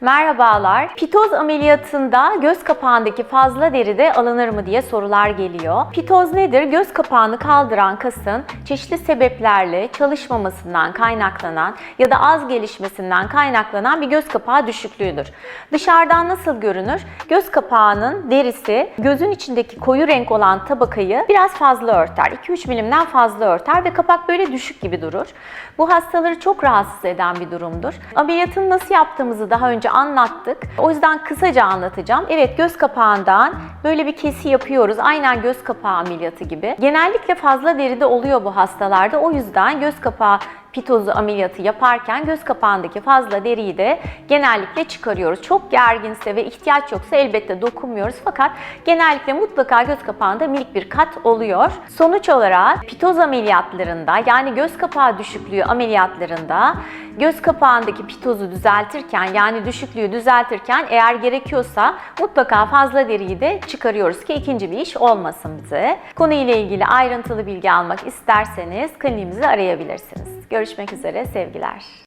Merhabalar. Pitoz ameliyatında göz kapağındaki fazla deri de alınır mı diye sorular geliyor. Pitoz nedir? Göz kapağını kaldıran kasın çeşitli sebeplerle çalışmamasından kaynaklanan ya da az gelişmesinden kaynaklanan bir göz kapağı düşüklüğüdür. Dışarıdan nasıl görünür? Göz kapağının derisi gözün içindeki koyu renk olan tabakayı biraz fazla örter. 2-3 milimden fazla örter ve kapak böyle düşük gibi durur. Bu hastaları çok rahatsız eden bir durumdur. Ameliyatını nasıl yaptığımızı daha önce anlattık. O yüzden kısaca anlatacağım. Evet göz kapağından böyle bir kesi yapıyoruz. Aynen göz kapağı ameliyatı gibi. Genellikle fazla deride oluyor bu hastalarda. O yüzden göz kapağı pitozu ameliyatı yaparken göz kapağındaki fazla deriyi de genellikle çıkarıyoruz. Çok gerginse ve ihtiyaç yoksa elbette dokunmuyoruz fakat genellikle mutlaka göz kapağında minik bir kat oluyor. Sonuç olarak pitoz ameliyatlarında yani göz kapağı düşüklüğü ameliyatlarında göz kapağındaki pitozu düzeltirken yani düşüklüğü düzeltirken eğer gerekiyorsa mutlaka fazla deriyi de çıkarıyoruz ki ikinci bir iş olmasın bize. Konuyla ilgili ayrıntılı bilgi almak isterseniz kliniğimizi arayabilirsiniz. Görüşmek üzere sevgiler.